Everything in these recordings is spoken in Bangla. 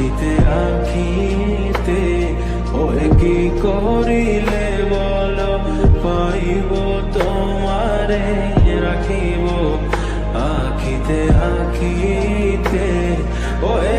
আখিতে আখিতে ওহে কি করিলে বল? পাইব তোমারে রাখিব আখিতে আখিতে ওহে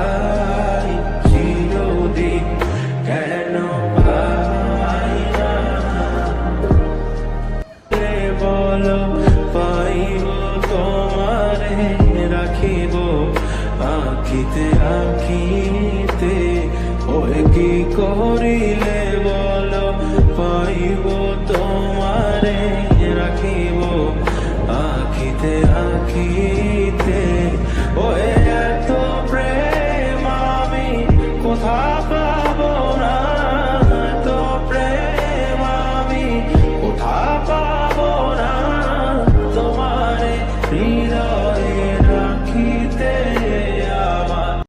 আঁকিতে আঁকিতে ও কি করিলে বল? পাইব তোমারে রাখিব। আঁকিতে আঁকিতে ও